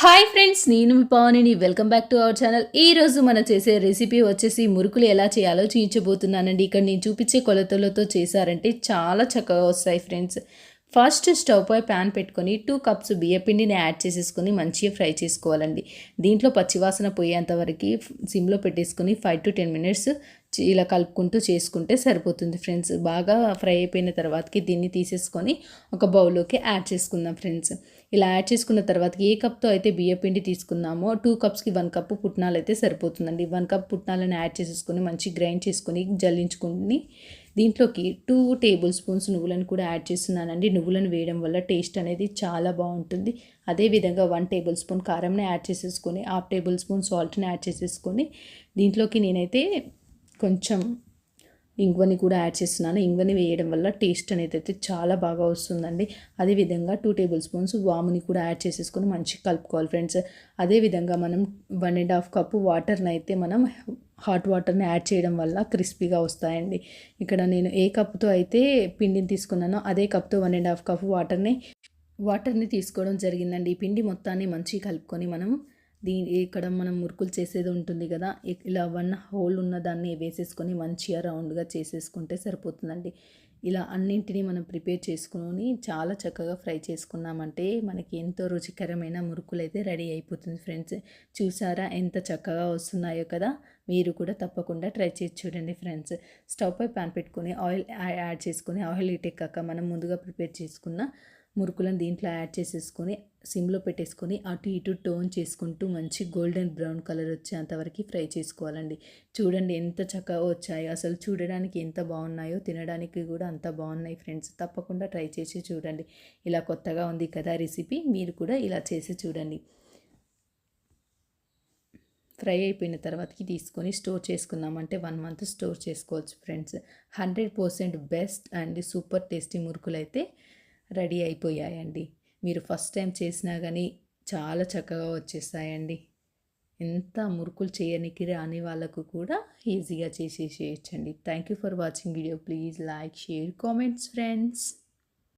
Hi friends నేను మీ పవనిని. Welcome back to our channel ఈ రోజు మనం చేసే రెసిపీ వచ్చేసి మురుకులు ఎలా చేయాలో చూపించబోతున్నానండి ఇక్కడ నేను చూపించే కొలతలతో చేశారంటే చాలా చక్కగా వస్తాయి ఫ్రెండ్స్ ఫస్ట్ స్టవ్ పై ప్యాన్ పెట్టుకొని టూ కప్స్ బియ్యపిండిని యాడ్ చేసేసుకొని మంచిగా ఫ్రై చేసుకోవాలండి. దీంట్లో పచ్చివాసన పోయేంత వరకు సిమ్లో పెట్టేసుకొని ఫైవ్ టు టెన్ మినిట్స్ ఇలా కలుపుకుంటూ చేసుకుంటే సరిపోతుంది ఫ్రెండ్స్. బాగా ఫ్రై అయిపోయిన తర్వాతకి దీన్ని తీసేసుకొని ఒక బౌల్లోకి యాడ్ చేసుకుందాం ఫ్రెండ్స్. ఇలా యాడ్ చేసుకున్న తర్వాత ఏ కప్తో అయితే బియ్యపిండి తీసుకున్నామో టూ కప్స్కి వన్ కప్ పుట్నాలు అయితే సరిపోతుందండి. వన్ కప్ పుట్నాలను యాడ్ చేసేసుకొని మంచి గ్రైండ్ చేసుకొని జల్లించుకుని దీంట్లోకి టూ టేబుల్ స్పూన్స్ నువ్వులను కూడా యాడ్ చేస్తున్నానండి. నువ్వులను వేయడం వల్ల టేస్ట్ అనేది చాలా బాగుంటుంది. అదేవిధంగా వన్ టేబుల్ స్పూన్ కారంని యాడ్ చేసేసుకొని హాఫ్ టేబుల్ స్పూన్ సాల్ట్ని యాడ్ చేసేసుకొని దీంట్లోకి నేనైతే కొంచెం ఇంగువని కూడా యాడ్ చేస్తున్నాను. ఇంగువని వేయడం వల్ల టేస్ట్ అనేది అయితే చాలా బాగా వస్తుందండి. అదేవిధంగా టూ టేబుల్ స్పూన్స్ వాముని కూడా యాడ్ చేసేసుకొని మంచిగా కలుపుకోవాలి ఫ్రెండ్స్. అదేవిధంగా మనం వన్ అండ్ హాఫ్ కప్పు వాటర్ని అయితే మనం హాట్ వాటర్ని యాడ్ చేయడం వల్ల క్రిస్పీగా వస్తాయండి. ఇక్కడ నేను ఏ కప్తో అయితే పిండిని తీసుకున్నానో అదే కప్తో వన్ అండ్ హాఫ్ కప్ వాటర్ని వాటర్ని తీసుకోవడం జరిగిందండి. ఈ పిండి మొత్తాన్ని మంచిగా కలుపుకొని మనం దీని ఇక్కడ మనం మురుకులు చేసేది ఉంటుంది కదా ఇలా వన్ హోల్ ఉన్న దాన్ని వేసేసుకొని మంచిగా రౌండ్గా చేసేసుకుంటే సరిపోతుందండి. ఇలా అన్నింటినీ మనం ప్రిపేర్ చేసుకుని చాలా చక్కగా ఫ్రై చేసుకున్నామంటే మనకి ఎంతో రుచికరమైన మురుకులు అయితే రెడీ అయిపోతుంది ఫ్రెండ్స్. చూసారా ఎంత చక్కగా వస్తున్నాయో కదా మీరు కూడా తప్పకుండా ట్రై చేసి చూడండి ఫ్రెండ్స్. స్టవ్ పై పాన్ పెట్టుకొని ఆయిల్ యాడ్ చేసుకొని ఆయిల్ ఇటెక్కాక ఎక్కాక మనం ముందుగా ప్రిపేర్ చేసుకున్న మురుకులను దీంట్లో యాడ్ చేసేసుకొని సిమ్లో పెట్టేసుకొని అటు ఇటు టోన్ చేసుకుంటూ మంచి గోల్డెన్ బ్రౌన్ కలర్ వచ్చేంతవరకు ఫ్రై చేసుకోవాలండి. చూడండి ఎంత చక్కగా వచ్చాయో అసలు చూడడానికి ఎంత బాగున్నాయో తినడానికి కూడా అంత బాగున్నాయి ఫ్రెండ్స్. తప్పకుండా ట్రై చేసి చూడండి. ఇలా కొత్తగా ఉంది కదా రెసిపీ మీరు కూడా ఇలా చేసి చూడండి. ఫ్రై అయిపోయిన తర్వాతకి తీసుకొని స్టోర్ చేసుకున్నామంటే వన్ మంత్ స్టోర్ చేసుకోవచ్చు friends. Hundred percent best and super tasty మురుకులు అయితే రెడీ అయిపోయాయండి. మీరు ఫస్ట్ టైం చేసినా కానీ చాలా చక్కగా వచ్చేస్తాయండి. ఎంత మురుకులు చేయనికి రాని వాళ్ళకు కూడా ఈజీగా చేసేసేయచ్చండి. Thank you for watching video please like share comments friends